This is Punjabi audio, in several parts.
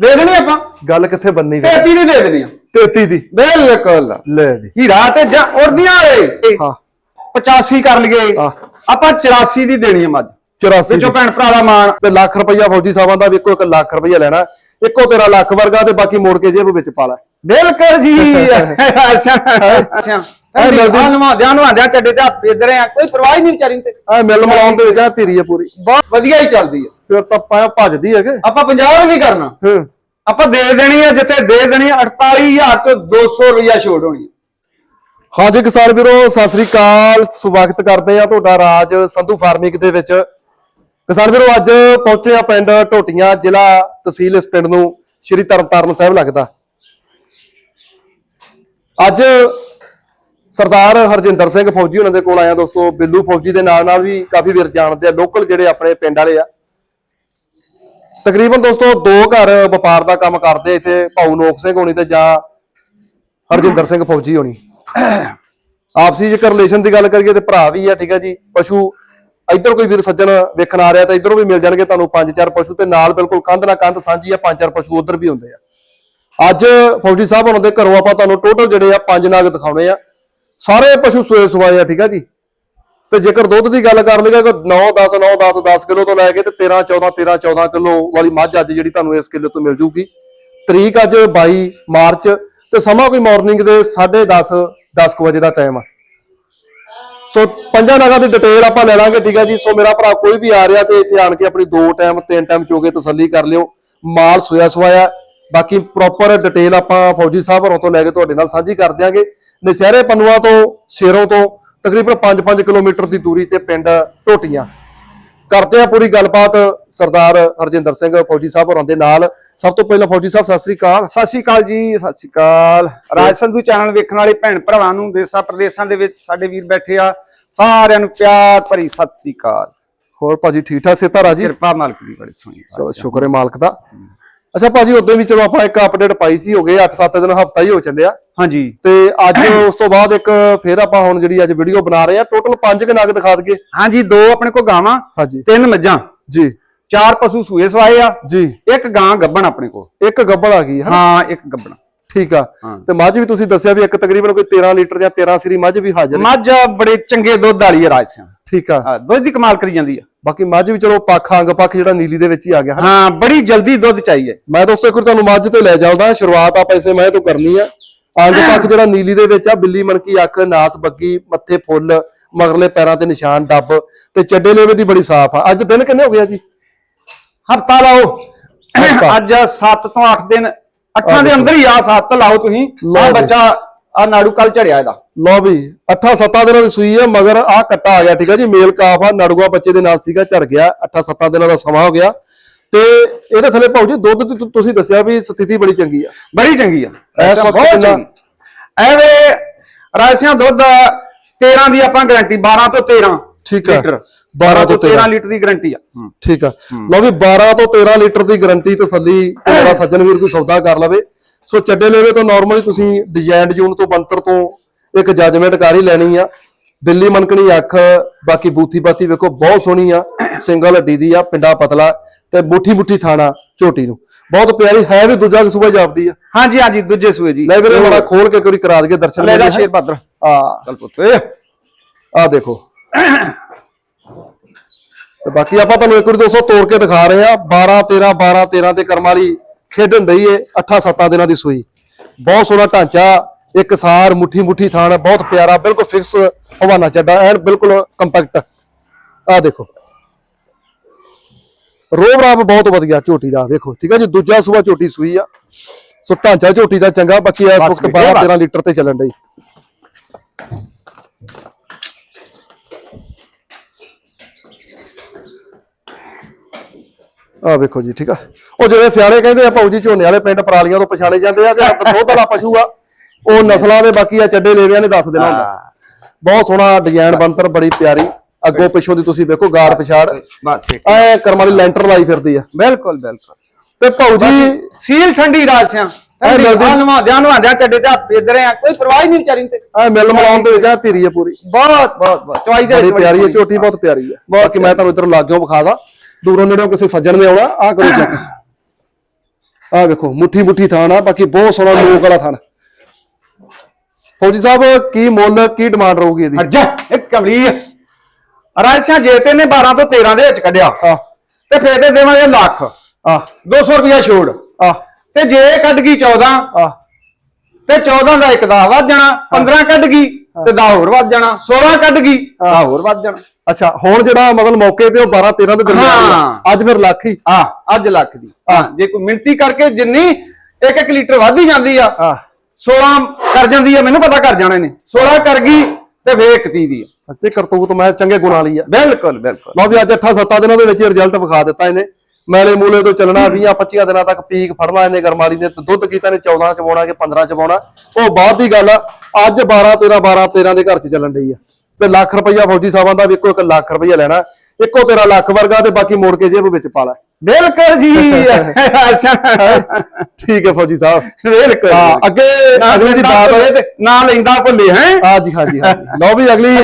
ਦੇ ਦੇਣੀ ਆਪਾਂ। ਗੱਲ ਕਿੱਥੇ ਬੰਨੀ ਫਿਰ? 33 ਦੀ ਦੇ ਦੇਣੀ ਆ। 33 ਦੀ। ਬਿਲਕੁਲ। ਲੈ ਜੀ ਹੀਰਾ ਤੇ ਜਾਂ ਉੜਦੀਆਂ ਵਾਲੇ। ਹਾਂ। 85 ਕਰ ਲਈਏ। ਹਾਂ। ਆਪਾਂ 84 ਦੀ ਦੇਣੀ ਆ ਮੱਝ। 84 ਵਿੱਚੋਂ ਭੈਣ ਭਰਾ ਦਾ ਮਾਣ। ਤੇ ਲੱਖ ਰੁਪਈਆ ਫੌਜੀ ਸਾਹਿਬਾਂ ਦਾ ਵੀ ਇੱਕੋ ਇੱਕ ਲੱਖ ਰੁਪਈਆ ਲੈਣਾ। ਇੱਕੋ ਤੇਰਾ ਲੱਖ ਵਰਗਾ ਤੇ ਬਾਕੀ ਮੋੜ ਕੇ ਜੇਬ ਵਿੱਚ ਪਾ ਲੈ। ਬਿਲਕੁਲ ਜੀ। ਅੱਛਾ। ਅੱਛਾ। ਐ ਮਿਲਦੀ- ਧੰਨਵਾਦ ਧੰਨਵਾਦ ਆ ਚੱਡੇ ਤੇ ਹੱਥ ਫੇਰ ਰਹੇ ਆ ਕੋਈ ਪਰਵਾਹ ਹੀ ਨਹੀਂ ਵਿਚਾਰੀ ਨੂੰ ਤੇ। ਆ ਮਿਲ ਮਲਾਉਣ ਦੇ ਵਿੱਚ ਆ ਧੀਰੀ ਆ ਪੂਰੀ। ਬਹੁਤ ਵਧੀਆ ਹੀ ਚੱਲਦੀ ਆ। ਫਿਰ ਤਾਂ ਪਾ ਭੱਜਦੀ ਹੈਗੇ। ਆਪਾਂ 50 ਵੀ ਕਰਨਾ। ਹਾਂ। ਆਪਾਂ ਦੇ ਦੇਣੀ ਆ ਜਿੱਥੇ ਦੇ ਦੇਣੀ ਆ 48000 ਤੋਂ 200 ਰੁਪਇਆ ਛੋੜ ਹੋਣੀ ਆ। ਹਾਂਜੀ ਕਿਸਾਨ ਵੀਰੋ ਸਤਿ ਸ੍ਰੀ ਅਕਾਲ। ਸਵਾਗਤ ਕਰਦੇ ਆ ਤੁਹਾਡਾ ਰਾਜ ਸੰਧੂ ਫਾਰਮਿੰਗ ਦੇ ਵਿੱਚ। ਕਿਸਾਨ ਵੀਰੋ ਅੱਜ ਪਹੁੰਚੇ ਆ ਪਿੰਡ ਟੋਟੀਆਂ ਜ਼ਿਲ੍ਹਾ ਤਹਿਸੀਲ ਇਸ ਪਿੰਡ ਨੂੰ। ਸ਼੍ਰੀ ਤਰਨਤਾਰਨ ਸਾਹਿਬ ਲੱਗਦਾ। ਅੱਜ ਸਰਦਾਰ ਹਰਜਿੰਦਰ ਸਿੰਘ ਫੌਜੀ ਉਹਨਾਂ ਦੇ ਕੋਲ ਆਇਆ ਦੋਸਤੋ, ਬਿੱਲੂ ਫੌਜੀ ਦੇ ਨਾਲ ਨਾਲ ਵੀ ਕਾਫੀ ਵੀਰ ਜਾਣਦੇ ਆ ਲੋਕਲ ਜਿਹੜੇ ਆਪਣੇ ਪਿੰਡ ਵਾਲੇ ਆ। ਤਕਰੀਬਨ ਦੋਸਤੋ ਦੋ ਘਰ ਵਪਾਰ ਦਾ ਕੰਮ ਕਰਦੇ ਆ ਇੱਥੇ, ਭਾਊ ਨੋਕ ਸਿੰਘ ਹੋਣੀ ਤੇ ਜਾਂ ਹਰਜਿੰਦਰ ਸਿੰਘ ਫੌਜੀ ਹੋਣੀ। ਆਪਸੀ ਜੇਕਰ ਰਿਲੇਸ਼ਨ ਦੀ ਗੱਲ ਕਰੀਏ ਤੇ ਭਰਾ ਵੀ ਆ, ਠੀਕ ਹੈ ਜੀ, ਪਸ਼ੂ, ਇੱਧਰ ਕੋਈ ਵੀਰ ਸੱਜਣ ਵੇਖਣ ਆ ਰਿਹਾ ਤਾਂ ਇੱਧਰੋਂ ਵੀ ਮਿਲ ਜਾਣਗੇ ਤੁਹਾਨੂੰ ਪੰਜ ਚਾਰ ਪਸ਼ੂ ਤੇ ਨਾਲ ਬਿਲਕੁਲ ਕੰਧ ਨਾਲ ਕੰਧ ਸਾਂਝੀ ਆ, ਪੰਜ ਚਾਰ ਪਸ਼ੂ ਉੱਧਰ ਵੀ ਹੁੰਦੇ ਆ। ਅੱਜ ਫੌਜੀ ਸਾਹਿਬ ਉਹਨਾਂ ਦੇ ਘਰੋਂ ਆਪਾਂ ਤੁਹਾਨੂੰ ਟੋਟਲ ਜਿਹੜੇ ਆ ਪੰਜ ਨਾਗ ਦਿਖਾਉਣੇ ਆ। ਸਾਰੇ ਪਸ਼ੂ ਸੋਏ ਸਵਾਏ ਆ, ਠੀਕ ਆ ਜੀ? ਤੇ ਜੇਕਰ ਦੁੱਧ ਦੀ ਗੱਲ ਕਰ ਲਈਏ ਤਾਂ 9 10 9 10 10 ਕਿਲੋ ਤੋਂ ਲੈ ਕੇ ਤੇ 13 14 13 14 ਕਿਲੋ ਵਾਲੀ ਮੱਝ ਅੱਜ ਜਿਹੜੀ ਤੁਹਾਨੂੰ ਇਸ ਕਿਲੋ ਤੋਂ ਮਿਲ ਜੂਗੀ। ਤਰੀਕ ਅੱਜ 22 ਮਾਰਚ ਤੇ ਸਮਾਂ ਕੋਈ ਮਾਰਨਿੰਗ ਦੇ 10:30 10 ਵਜੇ ਦਾ ਟਾਈਮ ਆ। ਸੋ ਪੰਜਾਂ ਨਗਾਂ ਦੀ ਡਿਟੇਲ ਆਪਾਂ ਲੈ ਲਾਂਗੇ, ਠੀਕ ਹੈ ਜੀ? ਸੋ ਮੇਰਾ ਭਰਾ ਕੋਈ ਵੀ ਆ ਰਿਹਾ ਤੇ ਇੱਥੇ ਆਣ ਕੇ ਆਪਣੀ ਦੋ ਟਾਈਮ ਤਿੰਨ ਟਾਈਮ ਚੋਗੇ ਤਸੱਲੀ ਕਰ ਲਿਓ। ਮਾਲ ਸੋਇਆ ਸਵਾਇਆ ਬਾਕੀ ਪ੍ਰੋਪਰ ਡਿਟੇਲ ਆਪਾਂ ਫੌਜੀ ਸਾਹਿਬ ਹੋਰਾਂ ਤੋਂ ਲੈ ਕੇ ਤੁਹਾਡੇ ਨਾਲ ਸਾਂਝੀ ਕਰ ਦਿਆਂਗੇ। ਨਸ਼ਹਿਰੇ ਪੰਨੂਆ ਤੋਂ ਸ਼ੇਰੋਂ ਤੋਂ ਤਕਰੀਬਨ 5-5 ਕਿਲੋਮੀਟਰ ਦੀ ਦੂਰੀ ਤੇ ਪਿੰਡ ਟੋਟੀਆਂ ਕਰਦੇ ਆ ਪੂਰੀ ਗੱਲਬਾਤ ਸਰਦਾਰ ਹਰਜਿੰਦਰ ਸਿੰਘ ਫੌਜੀ ਸਾਹਿਬ ਹੋਰਾਂ ਦੇ ਨਾਲ। ਸਭ ਤੋਂ ਪਹਿਲਾਂ ਫੌਜੀ ਸਾਹਿਬ ਸਤਿ ਸ੍ਰੀ ਅਕਾਲ। ਸਤਿ ਸ਼੍ਰੀ ਅਕਾਲ ਜੀ ਸਤਿ ਸ਼੍ਰੀ ਅਕਾਲ। ਰਾਜ ਸੰਧੂ ਚੈਨਲ ਵੇਖਣ ਵਾਲੇ ਭੈਣ ਭਰਾਵਾਂ ਨੂੰ ਦੇਸਾਂ ਪ੍ਰਦੇਸਾਂ ਦੇ ਵਿੱਚ ਸਾਡੇ ਵੀਰ ਬੈਠੇ ਆ ਸਾਰਿਆਂ ਨੂੰ ਪਿਆਰ ਭਰੀ ਸਤਿ ਸ਼੍ਰੀ ਅਕਾਲ। ਹੋਰ ਭਾਜੀ ਠੀਕ ਠਾਕ ਸੇਤਾ ਰਾਜੀ? ਕਿਰਪਾ ਮਾਲਕ ਦੀ ਬੜੀ ਸੋਹਣੀ ਚਲੋ ਸ਼ੁਕਰ ਹੈ ਮਾਲਕ ਦਾ। ਅੱਛਾ ਭਾਜੀ ਉਦੋਂ ਵੀ ਚਲੋ ਆਪਾਂ ਇੱਕ ਅਪਡੇਟ ਪਾਈ ਸੀ ਹੋ ਗਏ 8-7 ਦਿਨ ਹਫਤਾ ਹੀ ਹੋ ਚੱਲਿਆ। ਹਾਂਜੀ। ਤੇ ਅੱਜ ਉਸ ਤੋਂ ਬਾਅਦ ਇੱਕ ਫਿਰ ਆਪਾਂ ਹੁਣ ਜਿਹੜੀ ਅੱਜ ਵੀਡੀਓ ਬਣਾ ਰਹੇ ਆ ਟੋਟਲ 5 ਨਗ ਦਿਖਾ ਦਈਏ। ਹਾਂਜੀ ਦੋ ਆਪਣੇ ਕੋਲ ਗਾਵਾਂ ਹਾਂਜੀ। ਤਿੰਨ ਮੱਝਾਂ। ਜੀ। ਚਾਰ ਪਸ਼ੂ ਸੂਏ ਸਵਾਏ ਆ। ਜੀ। ਇੱਕ ਗਾਂ ਗੱਬਣ ਆਪਣੇ ਕੋਲ। ਇੱਕ ਗੱਬੜ ਆ ਗਈ ਹੈ ਇੱਕ ਗੱਬਣ। ਠੀਕ ਆ। ਤੇ ਮੱਝ ਵੀ ਤੁਸੀਂ ਦੱਸਿਆ ਵੀ ਇੱਕ ਤਕਰੀਬਨ ਕੋਈ 13 ਲੀਟਰ ਜਾਂ 13 ਸਰੀ ਮੱਝ ਵੀ ਹਾਜ਼ਰ ਹੈ। ਮੱਝ ਬੜੇ ਚੰਗੇ ਦੁੱਧ ਵਾਲੀ ਆ ਰਾਜ ਸਿੰਘ ਠੀਕ ਆ। ਹਾਂ ਦੁੱਧ ਦੀ ਕਮਾਲ ਕਰੀ ਜਾਂਦੀ ਆ। ਬਾਕੀ ਮੱਝ ਵੀ ਚਲੋ ਪੱਖ ਅੰਗ ਪੱਖ ਜਿਹੜਾ ਨੀਲੀ ਦੇ ਵਿੱਚ ਹੀ ਆ ਗਿਆ। ਹਾਂ ਬੜੀ ਜਲਦੀ ਦੁੱਧ ਚਾਹੀਏ। ਮੈਂ ਦੋਸਤੋ ਇੱਕ ਵਾਰ ਤੁਹਾਨੂੰ ਮੱਝ ਤੇ ਲੈ ਜਾਉਂਦਾ ਸ਼ੁਰੂਆਤ ਆਪਾਂ ਇਸੇ ਮੈਂ ਤੋਂ ਕਰਨੀ ਆ। ਅੰਗ ਪੱਖ ਜਿਹੜਾ ਨੀਲੀ ਦੇ ਵਿੱਚ ਆ ਬਿੱਲੀ ਮਣਕੀ ਅੱਖ ਨਾਸ ਬੱਗੀ ਮੱਥੇ ਫੁੱਲ ਮਗਰਲੇ ਪੈਰਾਂ ਤੇ ਨਿਸ਼ਾਨ ਡੱਬ ਤੇ ਚੱਡੇ ਲੇਵੇ ਦੀ ਬੜੀ ਸਾਫ਼ ਆ। ਅੱਜ ਦਿਨ ਕਿੰਨੇ ਹੋ ਗਿਆ ਜੀ? ਹਫਤਾ ਲਾਓ। ਹਫ਼ਤਾ। ਅੱਜ 7 ਤੋਂ 8 ਦਿਨ। 8 ਦੇ ਅੰਦਰ ਹੀ ਆ 7 ਲਾਓ ਤੁਸੀਂ। ਲਓ ਆ ਜੀ। ਬੱਚਾ ਆ ਨਾੜੂ ਕੱਲ ਝੜਿਆ ਇਹਦਾ। ਲਓ ਵੀ 8-7 ਦਿਨਾਂ ਦੀ ਸੂਈ ਹੈ ਮਗਰ ਆ ਕੱਟਾ ਆ ਗਿਆ ਠੀਕ ਹੈ ਜੀ? ਮੇਲ ਕਾਫ ਆ ਨੜੂਆ ਬੱਚੇ ਦੇ ਨਾਲ ਸੀਗਾ ਝੜ ਗਿਆ। 8-7 ਦਿਨਾਂ ਦਾ ਸਮਾਂ ਹੋ ਗਿਆ। ਤੇ ਇਹਦੇ ਥੱਲੇ ਭਾਉ ਜੀ ਦੁੱਧ ਦੀ ਤੁ- ਤੁਸੀਂ ਦੱਸਿਆ ਵੀ ਸਥਿਤੀ ਬੜੀ ਚੰਗੀ ਆ। ਬੜੀ ਚੰਗੀ ਆ। ਇਸ ਵਕਤ ਬਹੁਤ ਕਿੰਨਾ? ਚੰਗੀ। ਐਵੇਂ ਰਾਜਸਿਆਂ ਦੁੱਧ 13 ਦੀ ਆਪਾਂ ਗਾਰੰਟੀ 12 ਤੋਂ 13 ਠੀਕ ਆ। ਲੀਟਰ। 12 ਤੋਂ 13 ਲੀਟਰ ਦੀ ਗਾਰੰਟੀ ਆ। ਠੀਕ ਆ। ਲਓ ਵੀ 12 ਤੋਂ 13 ਲੀਟਰ ਦੀ ਗਾਰੰਟੀ ਤਸੱਲੀ ਤੇ ਮੇਰਾ ਸੱਜਣ ਵੀਰ ਕੋਈ ਸੌਦਾ ਕਰ ਲਵੇ। ਸੋ ਚੱਡੇ ਲੈਵੇ ਤੋਂ ਨਾਰਮਲੀ ਤੁਸੀਂ ਡਿਜ਼ਾਈਨ ਜੂਨ ਤੋਂ ਬੰਤਰ ਤੋਂ ਇੱਕ ਜੱਜਮੈਂਟ ਕਰ ਹੀ ਲੈਣੀ ਆ। ਬਿੱਲੀ ਮਨਕਣੀ ਅੱਖ ਬਾਕੀ ਬੂਥੀ ਬਾਤੀ ਵੇਖੋ ਬਹੁਤ ਸੋਹਣੀ ਆ ਸਿੰਗਲ ਹੱਡੀ ਦੀ ਆ ਪਿੰਡਾ ਪਤਲਾ ਤੇ ਬੂਠੀ ਬੂਠੀ ਥਾਣਾ ਝੋਟੀ ਨੂੰ। ਬਹੁਤ ਪਿਆਰੀ ਹੈ ਵੀ ਦੂਜਾ ਸੂਬਾ ਜਾਪਦੀ ਆ। ਹਾਂਜੀ ਹਾਂਜੀ ਦੂਜੇ ਸੂਏ ਜੀ। ਲੈ ਵੀਰੇ ਬੜਾ ਖੋਲ ਕੇ ਵਾਰੀ ਕਰਾ ਦਈਏ ਦਰਸ਼ਨ ਲੈ ਜਾ। ਸ਼ੇਰ ਬਾਦਰ ਆ। ਚੱਲ ਪੁੱਤ। ਆ ਦੇਖੋ। ਤੇ ਬਾਕੀ ਆਪਾਂ ਤੁਹਾਨੂੰ ਇੱਕ ਵਾਰੀ ਦੋਸਤੋ ਤੋੜ ਕੇ ਦਿਖਾ ਰਹੇ ਆ 12 13 12 13 ਤੇ ਕਰਮ ਵਾਲੀ ਖੇਡਣ ਦਈ ਏ 8 7 ਦਿਨਾਂ ਦੀ ਸੂਈ। ਬਹੁਤ ਸੋਹਣਾ ਢਾਂਚਾ ਇੱਕ ਸਾਰ ਮੁੱਠੀ ਮੁੱਠੀ ਥਾਣ ਬਹੁਤ ਪਿਆਰਾ ਬਿਲਕੁਲ ਫਿਕਸ ਹਵਾਨਾ ਚੱਡਾ ਐਨ ਬਿਲਕੁਲ ਕੰਪੈਕਟ। ਆ ਦੇਖੋ। ਰੋਬ ਰਾਬ ਬਹੁਤ ਵਧੀਆ ਝੋਟੀ ਦਾ ਵੇਖੋ ਠੀਕ ਹੈ ਜੀ? ਦੂਜਾ ਸੂਆ ਝੋਟੀ ਸੂਈ ਆ। ਸੋ ਢਾਂਚਾ ਝੋਟੀ ਦਾ ਚੰਗਾ ਬਾਕੀ ਇਸ ਵਕਤ ਬੇਟੇ, 12 ਬਸ। 13 ਲੀਟਰ ਤੇ ਚੱਲਣ ਡਈ। ਆ ਵੇਖੋ ਜੀ ਠੀਕ ਆ? ਉਹ ਜਿਹੜੇ ਸਿਆਣੇ ਕਹਿੰਦੇ ਆ ਭਾਊ ਜੀ ਝੋਨੇ ਵਾਲੇ ਪਿੰਡ ਪਰਾਲੀਆਂ ਤੋਂ ਪਛਾਣੇ ਜਾਂਦੇ ਆ ਤੇ ਦੁੱਧ ਵਾਲਾ ਪਸ਼ੂ ਆ। ਉਹ ਨਸਲਾਂ ਦੇ ਬਾਕੀ ਆ ਚੱਡੇ ਲੇਵਿਆਂ ਨੇ ਦੱਸ ਦੇਣਾ ਹੁੰਦਾ। ਬਹੁਤ ਸੋਹਣਾ ਡਿਜ਼ਾਈਨ ਬੰਤਰ ਬੜੀ ਪਿਆਰੀ। ਅੱਗੋਂ ਪਿੱਛੋਂ ਦੀ ਤੁਸੀਂ ਵੇਖੋ ਗਾਰ ਪਛਾੜ। ਬਸ ਠੀਕ। ਐ ਕਰਮ ਵਾਲੀ ਲੈਂਟਰ ਲਾਈ ਫਿਰਦੀ ਆ। ਬਿਲਕੁਲ ਬਿਲਕੁਲ। ਤੇ ਭਾਊ ਜੀ ਸੀਲ ਠੰਡੀ ਰਾਜਸਿਆਂ ਐ ਮਿਲਦੀ- ਨਵਾਦਿਆਂ ਨਵਾਦਿਆਂ ਚੱਡੇ ਤੇ ਹੱਥ ਫੇਰ ਰਹੇ ਆ। ਕੋਈ ਪਰਵਾਹ ਹੀ ਨਹੀਂ ਵਿਚਾਰੀ ਤੇ। ਐ ਮਿਲ ਮਲਾਉਣ ਦੇ ਵਿੱਚ ਆ ਧੀਰੀ ਆ ਪੂਰੀ। ਬਹੁਤ ਬਹੁਤ ਬਹੁਤ। ਚਵਾਈ ਦੇ ਬੜੀ ਪਿਆਰੀ ਸੋਹਣੀ। ਝੋਟੀ ਬਹੁਤ ਪਿਆਰੀ ਹੈ ਬਾਕੀ ਮੈਂ ਤੁਹਾਨੂੰ ਇਧਰ ਲਾਗਿਓ ਵਿਖਾ ਦਾਂ। ਦੂਰੋਂ ਨੇੜਿਓਂ ਕਿਸੇ ਸੱਜਣ ਨੇ ਆਉਣਾ ਆ ਕਰੋ ਚੈੱਕ ਆ ਵੇਖੋ ਮੁੱਠੀ ਮੁੱਠੀ ਥਾਣ ਆ ਬਾਕੀ ਬਹੁਤ ਸੋਹਣਾ ਲੋਕ ਵਾਲਾ ਥਾਣ ਫੌਜੀ ਸਾਹਿਬ ਕੀ ਮੁੱਲ ਕੀ ਡਿਮਾਂਡ ਰਹੂਗੀ ਇਹਦੀ? ਅੱਜਾ ਇੱਕ ਕਮਲੀ ਰਾਜਸਾ ਜੇ ਤੇ ਨੇ 12 ਤੋਂ 13 ਦੇ ਵਿੱਚ ਕੱਢਿਆ। ਤੇ ਫੇਰ ਤੇ ਦੇਵਾਂਗੇ ਲੱਖ। ਆ 200 ਰੁਪਿਆ ਛੋੜ। ਆ ਤੇ ਜੇ ਕੱਢ ਗਈ 14 ਆ ਤੇ 14 ਦਾ ਇੱਕ ਦਾ ਵੱਧ ਜਾਣਾ 15 ਕੱਢ ਗਈ ਤੇ 10 ਹੋਰ ਵੱਧ ਜਾਣਾ 16 ਕੱਢ ਗਈ 10 ਹੋਰ ਵੱਧ ਜਾਣਾ। ਅੱਛਾ ਹੁਣ ਜਿਹੜਾ ਮਤਲਬ ਮੌਕੇ ਤੇ ਉਹ 12 13 ਦੇ ਦਰਮਿਆਨ ਹੀ। ਹਾਂ। ਅੱਜ ਫਿਰ ਲੱਖ ਹੀ। ਆ ਅੱਜ ਲੱਖ ਦੀ। ਹਾਂ। ਜੇ ਕੋਈ ਮਿੰਤੀ ਕਰਕੇ ਜਿੰਨੀ ਇੱਕ ਇੱਕ ਲੀਟਰ ਵੱਧ ਹੀ ਜਾਂਦੀ ਆ ਆ 16 ਕਰ ਜਾਂਦੀ ਆ ਮੈਨੂੰ ਪਤਾ ਕਰ ਜਾਣੇ ਨੇ। 16 ਕਰ ਗਈ ਤੇ ਫੇਰ 31 ਦੀ ਤੇ ਕਰਤੂਤ ਮੈਂ ਚੰਗੇ ਗੁਣਾਂ ਵਾਲੀ ਆ। ਬਿਲਕੁਲ ਬਿਲਕੁਲ। ਲਓ ਵੀ ਅੱਜ 8 7 ਦਿਨਾਂ ਦੇ ਵਿੱਚ ਰਿਜ਼ਲਟ ਵਿਖਾ ਦਿੱਤਾ ਇਹਨੇ। ਮੈਲੇ ਮੂਲੇ ਤੋਂ ਚੱਲਣਾ 20 25 ਦਿਨਾਂ ਤੱਕ ਪੀਕ ਫੜਨਾ ਇਹਨੇ ਗਰਮਾਲੀ ਨੇ ਤੇ ਦੁੱਧ ਕੀਤਾ ਨੇ 14 ਚ ਪਾਉਣਾ ਕਿ 15 ਚ ਪਾਉਣਾ ਉਹ ਬਾਅਦ ਦੀ ਗੱਲ ਆ ਅੱਜ 12 13 12 13 ਦੇ ਘਰ ਚ ਚੱਲਣ ਡਈ ਆ। ਤੇ ਲੱਖ ਰੁਪਈਆ ਫੌਜੀ ਸਾਹਿਬਾਂ ਦਾ ਵੀ ਇੱਕੋ ਇੱਕ ਲੱਖ ਰੁਪਈਆ ਲੈਣਾ। ਇੱਕੋ ਤੇਰਾ ਲੱਖ ਵਰਗਾ ਤੇ ਬਾਕੀ ਮੋੜ ਕੇ ਜੇਬ ਵਿੱਚ ਪਾ ਲੈ। ਬਿਲਕੁਲ ਜੀ। ਠੀਕ ਹੈ ਫੌਜੀ ਸਾਹਿਬ। ਬਿਲਕੁਲ ਹਾਂ ਅੱਗੇ ਅਗਲੀ ਦੀ ਬਾਤ ਹੋਏ ਤੇ ਨਾ ਲੈਂਦਾ ਭੁੱਲੇ ਹੈ? ਹਾਂ ਜੀ ਹਾਂ ਜੀ ਹਾਂ ਜੀ। ਲਓ ਵੀ ਅਗਲੀ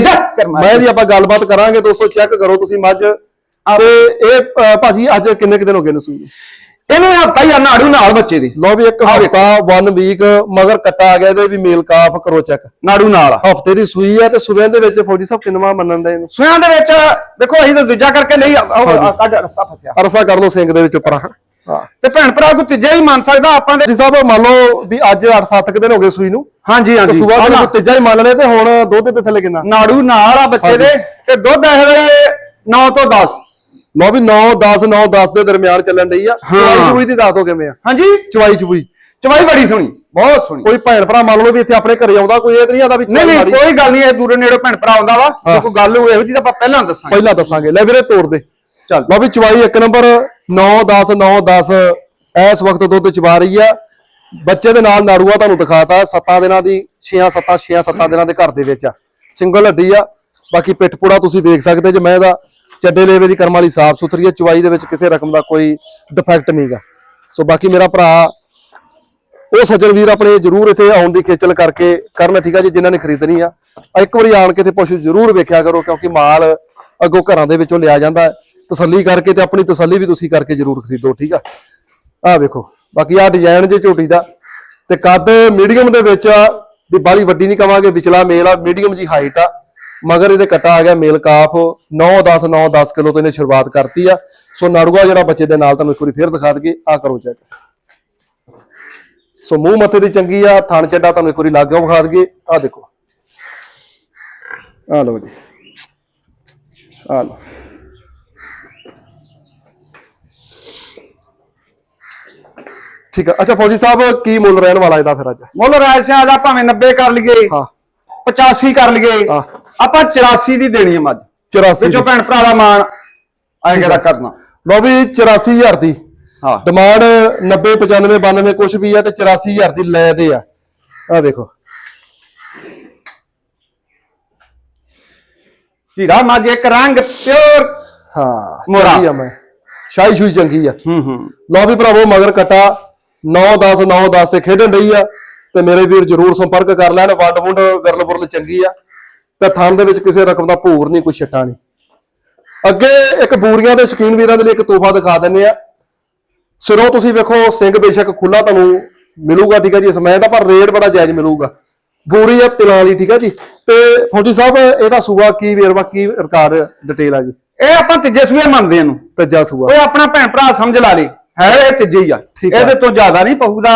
ਮੈਂ ਦੀ ਆਪਾਂ ਗੱਲਬਾਤ ਕਰਾਂਗੇ ਦੋਸਤੋ ਚੈੱਕ ਕਰੋ ਤੁਸੀਂ ਮੱਝ। ਤੇ ਇਹ ਭਾਜੀ ਅੱਜ ਕਿੰਨੇ ਕੁ ਦਿਨ ਹੋ ਗਏ ਨੂੰ ਸੂਈ ਇਹਨੂੰ ਹੱਥਾ ਹੀ ਆ ਨਾੜੂ ਨਾਲ ਬੱਚੇ ਦੇ। ਲਓ ਵੀ ਇੱਕ ਹਫਤਾ 1 ਵੀਕ ਮਗਰ ਕੱਟਾ ਆ ਗਿਆ ਇਹਦੇ ਵੀ ਮੇਲ ਕਾਫ ਕਰੋ ਚੈੱਕ ਨਾੜੂ ਨਾਲ। ਹਫ਼ਤੇ ਦੀ ਸੂਈ ਆ ਤੇ ਸੂਬਿਆਂ ਦੇ ਵਿੱਚ ਫੌਜੀ ਸਾਹਿਬ ਕਿੰਨਵਾ ਮੰਨਣ ਦਾ ਇਹਨੂੰ? ਸੁਆਂ ਦੇ ਵਿੱਚ ਦੇਖੋ ਅਸੀਂ ਤਾਂ ਦੂਜਾ ਕਰਕੇ ਨਹੀਂ ਆ- ਉਹ ਆ ਕੱਢ ਰਸਾ ਫਸਿਆ। ਅਰਸਾ ਕਰ ਲਓ ਸਿੰਘ ਦੇ ਵਿੱਚ ਉੱਪਰ। ਹਾਂ। ਤੇ ਭੈਣ ਭਰਾ ਕੋ ਤੀਜਾ ਹੀ ਮੰਨ ਸਕਦਾ ਆਪਾਂ ਦੇ ਜੀ ਸਾਹਿਬ ਮੰਨ ਲਓ ਵੀ ਅੱਜ 8-7 ਦਿਨ ਹੋ ਗਏ ਸੂਈ ਨੂੰ। ਹਾਂਜੀ ਤੇ ਹਾਂਜੀ ਸੂਬਾ ਦੇ ਤੀਜਾ ਹੀ ਮੰਨ ਲਿਆ ਤੇ ਹੁਣ ਦੁੱਧ ਦੇ ਥੱਲੇ ਕਿੰਨਾ? ਨਾੜੂ ਨਾਲ ਆ ਬੱਚੇ ਦੇ ਤੇ ਦੁੱਧ ਇਸ ਵੇਲੇ 9 ਤੋਂ 10 ਲਓ ਵੀ 9 10 9 10 ਦੇ ਦਰਮਿਆਨ ਚੱਲਣ ਡਈ ਆ। ਚਵਾਈ ਚੁਈ ਦੀ ਦੱਸ ਦੋ ਕਿਵੇਂ ਆ? ਹਾਂਜੀ। ਚਵਾਈ ਚੁਈ ਚਵਾਈ ਬੜੀ ਸੋਹਣੀ ਬਹੁਤ ਸੋਹਣੀ। ਕੋਈ ਭੈਣ ਭਰਾ ਮੰਨ ਲਓ ਵੀ ਇੱਥੇ ਆਪਣੇ ਘਰੇ ਆਉਂਦਾ ਕੋਈ ਇਹ ਨਹੀਂ ਆਦਾ ਵੀ ਨਹੀਂ ਨਹੀਂ ਕੋਈ ਗੱਲ ਨਹੀਂ ਇਹ ਦੂਰੇ ਨੇੜੇ ਭੈਣ ਭਰਾ ਆਉਂਦਾ ਵਾ ਜੇ ਕੋਈ ਗੱਲ ਹੋਵੇ ਇਹੋ ਜੀ ਤਾਂ ਆਪਾਂ ਪਹਿਲਾਂ ਦੱਸਾਂਗੇ। ਪਹਿਲਾਂ ਦੱਸਾਂਗੇ। ਲੈ ਵੀਰੇ ਤੋੜ ਦੇ। ਚੱਲ। ਲਓ ਵੀ ਚਵਾਈ ਇੱਕ ਨੰਬਰ 9 10 9 10 ਇਸ ਵਕਤ ਦੁੱਧ ਚਵਾ ਰਹੀ ਆ। ਬੱਚੇ ਦੇ ਨਾਲ ਨਾੜੂਆ ਤੁਹਾਨੂੰ ਦਿਖਾਤਾ 7 ਦਿਨਾਂ ਦੀ 6 7 6 7 ਦਿਨਾਂ ਦੇ ਘਰ ਦੇ ਵਿੱਚ ਆ। ਸਿੰਗਲ ਹੱਡੀ ਆ। ਬਾਕੀ ਪਿੱਠ ਪੂੜਾ ਤੁਸੀਂ ਵੇਖ ਸਕਦੇ ਜੇ ਮੈਂ ਇਹਦਾ ਚੱਡੇ ਲੇਵੇ ਦੀ ਕਰਮ ਵਾਲੀ ਸਾਫ਼ ਸੁਥਰੀ ਹੈ ਚਵਾਈ ਦੇ ਵਿੱਚ ਕਿਸੇ ਰਕਮ ਦਾ ਕੋਈ ਡਿਫੈਕਟ ਨਹੀਂਗਾ ਸੋ ਬਾਕੀ ਮੇਰਾ ਭਰਾ, ਉਹ ਸੱਜਣ ਵੀਰ ਆਪਣੇ ਜਰੂਰ ਇੱਥੇ ਆਉਣ ਦੀ ਖੇਚਲ ਕਰਕੇ ਕਰਨ, ਠੀਕ ਆ ਜੀ, ਜਿਨ੍ਹਾਂ ਨੇ ਖਰੀਦਣੀ ਆ। ਇੱਕ ਵਾਰੀ ਆਣ ਕੇ ਤੇ ਪਸ਼ੂ ਜਰੂਰ ਵੇਖਿਆ ਕਰੋ, ਕਿਉਂਕਿ ਮਾਲ ਅੱਗੋਂ ਘਰਾਂ ਦੇ ਵਿੱਚੋਂ ਲਿਆ ਜਾਂਦਾ ਤਸੱਲੀ ਕਰਕੇ ਤੇ ਆਪਣੀ ਤਸੱਲੀ ਵੀ ਤੁਸੀਂ ਕਰਕੇ ਜਰੂਰ ਖਰੀਦੋ, ਠੀਕ ਆ। ਆ ਵੇਖੋ, ਬਾਕੀ ਆ ਡਿਜ਼ਾਈਨ ਜੇ ਝੋਟੀ ਦਾ। ਤੇ ਕੱਦ ਮੀਡੀਅਮ ਦੇ ਵਿੱਚ ਵੀ ਬਾਲੀ ਵੱਡੀ ਨਹੀਂ ਕਵਾਂਗੇ, ਵਿਚਲਾ ਮੇਲ ਆ, ਮੀਡੀਅਮ ਜੀ ਹਾਈਟ ਆ। ਮਗਰ ਇਹਦੇ ਕਟਾ ਆ ਗਿਆ ਮੇਲ ਕਾਫ 9 10 9 10 ਕਿਲੋ ਤੋਂ ਇਹਨੇ ਸ਼ੁਰੂਆਤ ਕਰਤੀ ਆ। ਸੋ ਨੜੂਆ ਜਿਹੜਾ ਬੱਚੇ ਦੇ ਨਾਲ ਤੁਹਾਨੂੰ ਇੱਕ ਵਾਰੀ ਫੇਰ ਦਿਖਾ ਦਈਏ ਆ ਕਰੋ ਚੈੱਕ ਸੋ ਮੂੰਹ ਮੱਥੇ ਦੀ ਚੰਗੀ ਆ ਥਣ ਚੱਡਾ ਤੁਹਾਨੂੰ ਇੱਕ ਵਾਰੀ ਲਾਗਿਓ ਵਿਖਾ ਦਈਏ ਆ ਦੇਖੋ। ਆ ਲਓ ਜੀ। ਆ ਲਓ। ਠੀਕ ਆ। ਅੱਛਾ ਫੌਜੀ ਸਾਹਿਬ ਕੀ ਮੁੱਲ ਰਹਿਣ ਵਾਲਾ ਇਹਦਾ ਫਿਰ ਅੱਜ? ਮੁੱਲ ਰਾਜ ਸਿੰਘ ਦਾ ਭਾਵੇਂ 90 ਕਰ ਲਈਏ ਹਾਂ। 85 ਕਰ ਲਈਏ ਹਾਂ। ਆਪਾਂ 84 ਦੀ ਦੇਣੀ ਹੈ ਮੱਝ। 84 ਵਿੱਚੋਂ ਭੈਣ ਭਰਾ ਦਾ ਮਾਣ ਆਏ ਕਿਹੜਾ ਕਰਨਾ। ਲਓ ਵੀ 84000 ਦੀ। ਹਾਂ। ਡਿਮਾਂਡ 90 95 92 ਕੁਝ ਵੀ ਆ ਤੇ 84000 ਦੀ ਲੈ ਦੇ ਆ। ਆ ਵੇਖੋ। ਹੀਰਾ ਮੱਝ ਇੱਕ ਰੰਗ ਪਿਓਰ। ਹਾਂ। ਚੰਗੀ ਆ ਮੈਂ। ਸ਼ਾਹੀ ਸ਼ੂਈ ਚੰਗੀ ਆ। ਹੂੰ ਹੂੰ। ਲਓ ਵੀ ਭਰਾਵੋ ਮਗਰ ਕਟਾ 9 10 9 10 ਤੇ ਖੇਡਣ ਡਈ ਆ ਤੇ ਮੇਰੇ ਵੀਰ ਜਰੂਰ ਸੰਪਰਕ ਕਰ ਲੈਣ। ਵੰਡ ਵੁੰਡ ਵਿਰਲ ਬੁਰਲ ਚੰਗੀ ਆ। ਤੇ ਥਣ ਦੇ ਵਿੱਚ ਕਿਸੇ ਰਕਮ ਦਾ ਭੂਰ ਨਹੀਂ ਕੋਈ ਛੱਟਾ ਨਹੀਂ। ਅੱਗੇ ਇੱਕ ਬੂਰੀਆਂ ਦੇ ਸ਼ਕੀਨ ਵੀਰਾਂ ਦੇ ਲਈ ਇੱਕ ਤੋਹਫਾ ਦਿਖਾ ਦਿੰਨੇ ਆ ਸਿਰੋਂ ਤੁਸੀਂ ਵੇਖੋ ਸਿੰਘ ਬੇਸ਼ੱਕ ਖੁੱਲਾ ਤੁਹਾਨੂੰ ਮਿਲੂਗਾ ਠੀਕ ਹੈ ਜੀ? ਸਮੇਂ ਦਾ ਪਰ ਰੇਟ ਬੜਾ ਜਾਇਜ਼ ਮਿਲੂਗਾ। ਬੂਰੀ ਆ ਤਿਲਾਂ ਵਾਲੀ ਠੀਕ ਹੈ ਜੀ? ਤੇ ਫੌਜੀ ਸਾਹਿਬ ਇਹਦਾ ਸੂਆ ਕੀ ਵੇਰਵਾ ਕੀ ਰਿਕਾਰਡ ਡਿਟੇਲ ਆ ਜੀ? ਇਹ ਆਪਾਂ ਤੀਜੇ ਸੂਏ ਮੰਨਦੇ ਇਹਨੂੰ। ਤੱਜਾ ਸੂਆ। ਓਏ ਆਪਣਾ ਭੈਣ ਭਰਾ ਸਮਝ ਲਾ ਲੇ। ਹੈ ਇਹ ਤੀਜੇ ਹੀ ਆ। ਇਹਦੇ ਤੋਂ ਜ਼ਿਆਦਾ ਨਹੀਂ ਪਊਗਾ।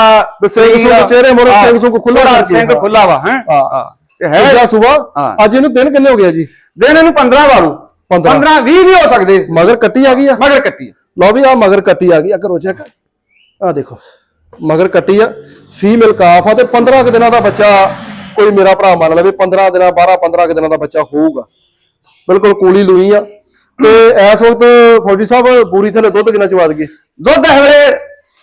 ਸਿੰਘ ਚਿਹਰੇ ਮੂਹਰੇ ਹਾਂ, ਸਿੰਘ ਥੋੜ੍ਹਾ ਕਰਕੇ, ਸਿੰਘ। ਖੁੱਲਾ ਵਾ ਹੈ ਹਾਂ। ਤੇ ਹੈ ਤੱਜਾ ਸੂਆ ਹਾਂ। ਅੱਜ ਇਹਨੂੰ ਦਿਨ ਕਿੰਨੇ ਹੋ ਗਿਆ ਜੀ? ਦਿਨ ਇਹਨੂੰ 15 ਵਾਲੂ 15 15 20 ਵੀ ਹੋ ਸਕਦੇ। ਮਗਰ ਕੱਟੀ ਆ ਗਈ ਆ? ਮਗਰ ਕੱਟੀ ਲਓ ਵੀ ਆ ਮਗਰ ਕੱਟੀ ਆ ਗਈ। ਆ ਕਰੋ ਚੈੱਕ ਆ ਦੇਖੋ ਮਗਰ ਕੱਟੀ ਆ। ਫੀਮੇਲ ਕਾਫ ਆ ਤੇ 15 ਕੁ ਦਿਨਾਂ ਦਾ ਬੱਚਾ ਕੋਈ ਮੇਰਾ ਭਰਾ ਮੰਨ ਲਵੇ 15 ਦਿਨਾਂ 12 15 ਕੁ ਦਿਨਾਂ ਦਾ ਬੱਚਾ ਹੋਊਗਾ। ਬਿਲਕੁਲ ਕੂਲੀ ਲੂਈ ਆ। ਤੇ ਇਸ ਵਕਤ ਫੌਜੀ ਸਾਹਿਬ ਬੂਰੀ ਥੱਲੇ ਦੁੱਧ ਕਿੰਨਾ ਚਵਾ ਦਈਏ? ਦੁੱਧ ਵੇਲੇ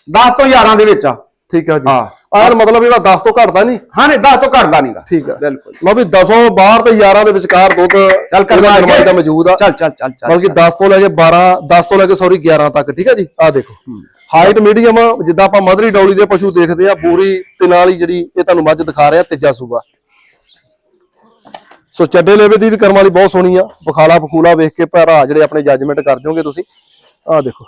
10 ਤੋਂ 11 ਦੇ ਵਿੱਚ ਆ। ਠੀਕ ਆ ਜੀ। ਹਾਂ। ਆਹ ਮਤਲਬ ਜਿਹੜਾ 10 ਤੋਂ ਘਟਦਾ ਨਹੀਂ। ਹਾਂ ਨਹੀਂ 10 ਤੋਂ ਘਟਦਾ ਨਹੀਂਗਾ ਠੀਕ ਆ। ਬਿਲਕੁਲ। ਲਓ ਵੀ 10 12 ਤੇ 11 ਦੇ ਵਿਚਕਾਰ ਦੁੱਧ ਚੱਲ ਕਰਵਾ ਦਾ ਮੌਜੂਦ ਆ। ਚੱਲ ਚੱਲ ਚੱਲ ਚੱਲ। ਬਲਕਿ 10 ਤੋਂ ਲੈ ਕੇ 12 10 ਤੋਂ ਲੈ ਕੇ ਸੌਰੀ 11 ਤੱਕ ਠੀਕ ਹੈ ਜੀ? ਆਹ ਦੇਖੋ। ਹਾਈਟ ਮੀਡੀਅਮ ਜਿੱਦਾਂ ਆਪਾਂ ਮਧਰੀ ਡੌਲੀ ਦੇ ਪਸ਼ੂ ਦੇਖਦੇ ਆ ਪੂਰੀ ਤਿਨਾਂ ਵਾਲੀ ਜਿਹੜੀ ਇਹ ਤੁਹਾਨੂੰ ਮੱਝ ਦਿਖਾ ਰਿਹਾ ਤੀਜਾ ਸੂਆ। ਸੋ ਚੱਡੇ ਲੇਵੇ ਦੀ ਵੀ ਕਰਮ ਵਾਲੀ ਬਹੁਤ ਸੋਹਣੀ ਆ। ਬਖਾਲਾ ਬਖੂਲਾ ਵੇਖ ਕੇ ਭਰਾ ਜਿਹੜੇ ਆਪਣੇ ਜੱਜਮੈਂਟ ਕਰ ਜਾਓਗੇ ਤੁਸੀਂ। ਆਹ ਦੇਖੋ।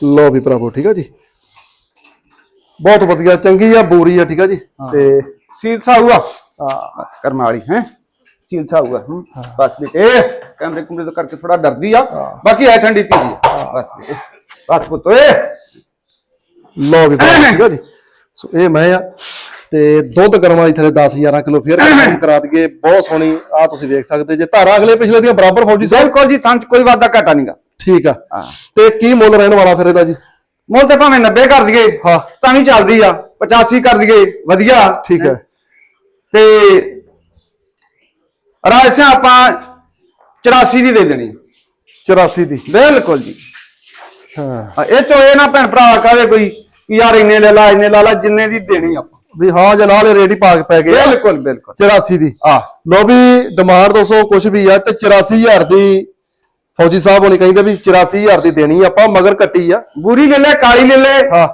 ਲੋ ਵੀ ਭਰਾਵੋ ਠੀਕ ਆ ਜੀ। ਬਹੁਤ ਵਧੀਆ ਚੰਗੀ ਆ ਬੋਰੀ ਆ ਠੀਕ ਆ ਜੀ। ਤੇ ਸੀਲ ਸਾਊ ਆ ਹਾਂ। ਕਰਮਾ ਵਾਲੀ ਹੈ? ਸੀਲ ਸਾਊ ਆ ਹੂੰ। ਬਸ ਬੇਟੇ ਕੈਮਰੇ ਕੁਮਰੇ ਤੋਂ ਕਰਕੇ ਥੋੜਾ ਡਰਦੀ ਆ। ਬਾਕੀ ਹੈ ਠੰਡੀ ਤੀ ਬਸ ਬੇਟੇ ਬਸ ਪੁੱਤ ਓਏ। ਲੋ ਵੀ ਭਰਾਵੋ ਠੀਕ ਆ ਜੀ। ਸੋ ਇਹ ਮੈਂ ਆ। ਤੇ ਦੁੱਧ ਕਰਨ ਵਾਲੀ ਥਲੇ 10 11 ਕਿਲੋ ਫੇਰ ਕੰਮ ਕਰਾ ਦਈਏ। ਬਹੁਤ ਸੋਹਣੀ ਆ ਤੁਸੀਂ ਵੇਖ ਸਕਦੇ ਜੇ ਧਾਰਾ ਅਗਲੇ ਪਿਛਲੇ ਦੀਆਂ ਬਰਾਬਰ ਫੌਜੀ ਸਾਹਿਬ ਬਿਲਕੁਲ ਜੀ ਥਾਂ ਚ ਕੋਈ ਵਾਦਾ ਘਾਟਾ ਨਹੀਂਗਾ ਠੀਕ ਆ। ਹਾਂ। ਤੇ ਕੀ ਮੁੱਲ ਰਹਿਣ ਵਾਲਾ ਫਿਰ ਇਹਦਾ ਜੀ? ਮੁੱਲ ਤੇ ਭਾਵੇਂ 90 ਕਰ ਦਈਏ ਹਾਂ। ਤਾਂ ਵੀ ਚੱਲਦੀ ਆ। 85 ਕਰ ਦਈਏ ਵਧੀਆ। ਠੀਕ ਹੈ। ਤੇ ਰਾਜਸਿਆ ਆਪਾਂ 84 ਦੀ ਦੇ ਦੇਣੀ। 84 ਦੀ। ਬਿਲਕੁਲ ਜੀ। ਹਾਂ। ਹਾਂ, ਇਹ ਤੋਂ ਇਹ ਨਾ ਭੈਣ ਭਰਾ ਕਹੇ ਕੋਈ ਕਿ ਯਾਰ ਇੰਨੇ ਲੈ ਲਾ ਇੰਨੇ ਲਾ ਲਾ ਜਿੰਨੇ ਦੀ ਦੇਣੀ ਆਪਾਂ। ਵੀ ਹਾਂ ਜੇ ਨਾਲ ਰੇਡੀ ਪਾਕ ਪੈ ਗਏ ਆ। ਬਿਲਕੁਲ ਬਿਲਕੁਲ। 84 ਦੀ। ਆ ਲੋ ਵੀ ਡਿਮਾਂਡ ਦੋਸਤੋ ਕੁਝ ਵੀ ਆ ਤੇ 84000 ਦੀ ਫੌਜੀ ਸਾਹਿਬ ਹੋਣੀ ਕਹਿੰਦੇ ਵੀ 84000 ਦੀ ਦੇਣੀ ਆਪਾਂ ਮਗਰ ਕੱਟੀ ਆ। ਬੂਰੀ ਲੈ ਲੈ ਕਾਲੀ ਲੈ ਲੈ। ਹਾਂ।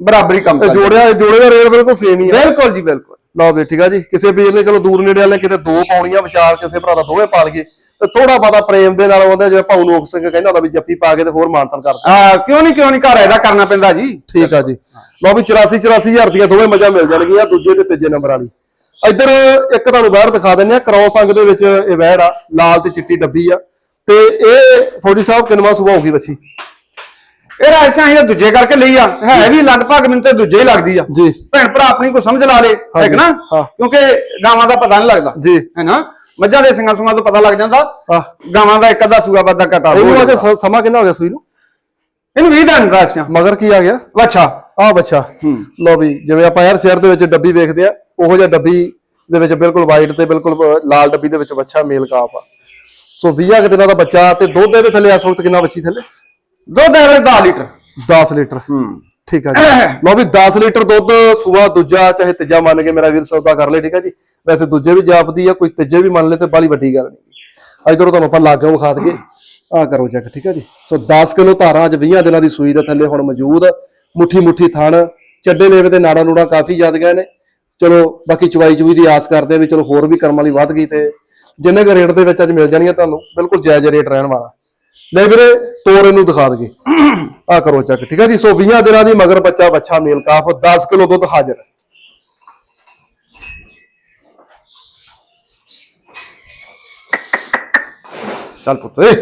ਬਰਾਬਰੀ ਕੰਮ ਇਹ ਕਰ ਜੋੜਿਆ ਜੋੜੇ ਦਾ ਰੇਟ ਬਿਲਕੁਲ ਸੇਮ ਹੀ ਆ। ਬਿਲਕੁਲ ਜੀ ਬਿਲਕੁਲ। ਲਓ ਵੀ ਠੀਕ ਆ ਜੀ ਕਿਸੇ ਵੀਰ ਨੇ ਚਲੋ ਦੂਰ ਨੇੜੇ ਵਾਲੇ ਕਿਤੇ ਦੋ ਪਾਉਣੀਆਂ ਵਿਚਾਰ ਕਿਸੇ ਭਰਾ ਦਾ ਦੋਵੇਂ ਪਾਲ ਗਏ। ਤੇ ਥੋੜਾ ਬਾਦਾ ਪ੍ਰੇਮ ਦੇ ਨਾਲ ਉਹਦੇ ਜਿਵੇਂ ਭਾਉ ਨੋਕ ਸਿੰਘ ਕਹਿੰਦਾ ਹੁੰਦਾ ਵੀ ਜੱਫੀ ਪਾ ਕੇ ਤੇ ਹੋਰ ਮਾਨਤਨ ਕਰਦੇ ਆ ਕਿਉਂ ਨਹੀਂ ਕਿਉਂ ਨਹੀਂ ਘਰ ਇਹਦਾ ਕਰਨਾ ਪੈਂਦਾ ਜੀ। ਠੀਕ ਆ ਜੀ। ਲਓ ਵੀ 84 84000 ਦੀਆਂ ਦੋਵੇਂ ਮੱਝਾਂ ਮਿਲ ਜਾਣਗੀਆਂ ਦੂਜੇ ਤੇ ਤੀਜੇ ਨੰਬਰ ਵਾਲੀ। ਇੱਧਰ ਇੱਕ ਤੁਹਾਨੂੰ ਵਹਿੜ ਦਿਖਾ ਦਿੰਨੇ ਆ ਕ੍ਰੋਸ ਅੰਗ ਦੇ ਵਿੱਚ ਇਹ ਵਹਿੜ ਆ ਲਾਲ ਤੇ ਚਿੱਟੀ ਡੱਬੀ ਆ। ਤੇ ਇਹ ਫੌਜੀ ਸਾਹਿਬ ਕਿੰਨਵਾ ਸੁਭਾਅ ਹੋਊਗੀ ਬੱਚੀ? ਇਹ ਅਸੀਂ ਤਾਂ ਦੂਜੇ ਕਰਕੇ ਲਈ ਆ। ਹੈ ਵੀ ਲਗਭਗ ਮੈਨੂੰ ਤੇ ਦੂਜੇ ਹੀ ਲੱਗਦੀ ਆ। ਜੀ। ਭੈਣ ਭਰਾ ਆਪਣੀ ਕੋ ਸਮਝ ਲਾ ਲੇ ਹੈ ਨਾ। ਕਿਉਂਕਿ ਗਾਵਾਂ ਦਾ ਪਤਾ ਨਹੀਂ ਲੱਗਦਾ। ਜੀ। ਹੈ ਨਾ? ਮੱਝਾਂ ਦੇ ਸਿੰਘਾਂ ਸੁਆਂ ਤੋਂ ਪਤਾ ਲੱਗ ਜਾਂਦਾ ਗਾਵਾਂ ਦਾ ਇੱਕ ਅੱਧਾ ਸੂਆ ਵਾਦਾ ਘਟਾ ਹੋ ਇਹਨੂੰ ਅਜੇ। ਸ- ਸਮਾਂ ਕਿੰਨਾ ਹੋ ਗਿਆ ਸੂਈ ਨੂੰ? ਇਹਨੂੰ 20 ਦਿਨ ਰਾਸਿਆ ਮਗਰ ਕੀ ਆ ਗਿਆ? ਅੱਛਾ ਆ ਬੱਚਾ। ਹੂੰ। ਲਓ ਵੀ ਜਿਵੇਂ ਆਪਾਂ ਯਾਰ ਸ਼ਹਿਰ ਦੇ ਵਿੱਚ ਡੱਬੀ ਵੇਖਦੇ ਆ ਉਹੋ ਜਿਹਾ ਡੱਬੀ ਦੇ ਵਿੱਚ ਬਿਲਕੁਲ ਵਾਈਟ ਤੇ ਬਿਲਕੁਲ ਅਹ, ਲਾਲ ਡੱਬੀ ਦੇ ਵਿੱਚ ਬੱਚਾ ਮੇਲ ਕਾਪ ਆ। ਸੋ 20 ਕੁ ਦਿਨਾਂ ਦਾ ਬੱਚਾ ਤੇ ਦੁੱਧ ਦੇ ਥੱਲੇ ਇਸ ਵਕਤ ਕਿੰਨਾ ਬੱਚੀ ਥੱਲੇ? ਦੁੱਧ ਐਵਰੇਜ 10 ਲੀਟਰ। 10 ਲੀਟਰ। ਹੂੰ। ਠੀਕ ਆ ਜੀ। ਲਓ ਵੀ 10 ਲੀਟਰ ਦੁੱਧ ਸੂਆ ਦੂਜਾ, ਚਾਹੇ ਤੀਜਾ ਮੰਨ ਕੇ ਮੇਰਾ ਵੀਰ ਸੌਦਾ ਕਰ ਲੈ, ਠੀਕ ਆ ਜੀ। ਵੈਸੇ ਦੂਜੇ ਵੀ ਜਾਪਦੀ ਆ, ਕੋਈ ਤੀਜੇ ਵੀ ਮੰਨ ਲੈ ਤੇ ਬਾਲੀ ਵੱਡੀ ਗੱਲ ਨਹੀਂ। ਅੱਜ ਇਧਰੋਂ ਤੁਹਾਨੂੰ ਆਪਾਂ ਲਾਗੋਂ ਵਿਖਾ ਦਈਏ ਆ ਕਰੋ ਚੈੱਕ ਠੀਕ ਆ ਜੀ। ਸੋ 10 ਕਿਲੋ ਧਾਰਾਂ ਅੱਜ 20 ਦਿਨਾਂ ਦੀ ਸੂਈ ਦੇ ਥੱਲੇ ਹੁਣ ਮੌਜੂਦ। ਮੁੱਠੀ ਮੁੱਠੀ ਥਣ, ਚੱਡੇ ਲੇਵੇ ਤੇ ਨਾੜਾ ਨੂੜਾ ਕਾਫੀ ਜ਼ਿਆਦਾ ਗਏ ਨੇ। ਚਲੋ, ਬਾਕੀ ਚਵਾਈ ਚੂਈ ਦੀ ਆਸ ਕਰਦੇ ਆ ਵੀ ਚਲੋ ਹੋਰ ਵੀ ਕਰਮਾਂ ਲਈ ਵੱਧ ਗਈ ਤੇ ਜਿੰਨੇ ਕੁ ਰੇਟ ਦੇ ਵਿੱਚ ਅੱਜ ਮਿਲ ਜਾਣੀਆਂ ਤੁਹਾਨੂੰ, ਬਿਲਕੁਲ ਜਾਇਜ਼ ਰੇਟ ਰਹਿਣ ਵਾਲਾ। ਲੈ ਵੀਰੇ, ਤੋਰ ਇਹਨੂੰ ਦਿਖਾ ਦਈਏ। ਆ ਕਰੋ ਚੈੱਕ ਠੀਕ ਹੈ ਜੀ? ਸੋ 20 ਦਿਨਾਂ ਦੀ ਮਗਰ ਬੱਚਾ ਬੱਚਾ ਮੇਲ ਕਾਫ 10 ਕਿਲੋ ਦੁੱਧ ਹਾਜ਼ਰ। ਚੱਲ ਪੁੱਤ ਓਏ